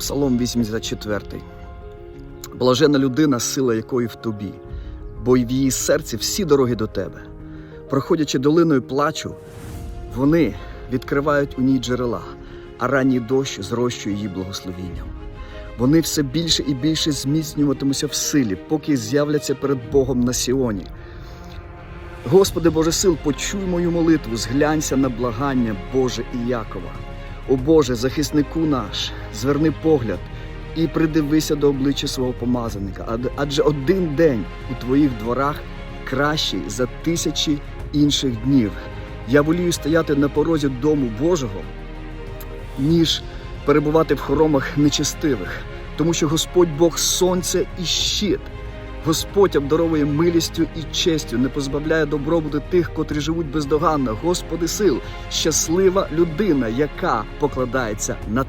Псалом 84. Блажена людина, сила якої в тобі, бо в її серці всі дороги до тебе. Проходячи долиною плачу, вони відкривають у ній джерела, а ранній дощ зрощує її благословінням. Вони все більше і більше зміцнюватимуться в силі, поки з'являться перед Богом на Сіоні. Господи Боже сил, почуй мою молитву, зглянься на благання Боже і Якова. О Боже, захиснику наш, зверни погляд і придивися до обличчя свого помазаника, адже один день у твоїх дворах кращий за тисячі інших днів. Я волію стояти на порозі дому Божого, ніж перебувати в хоромах нечестивих, тому що Господь Бог сонце і щит. Господь обдаровує милістю і честю, не позбавляє добробуту тих, котрі живуть бездоганно. Господи сил, щаслива людина, яка покладається на тебе.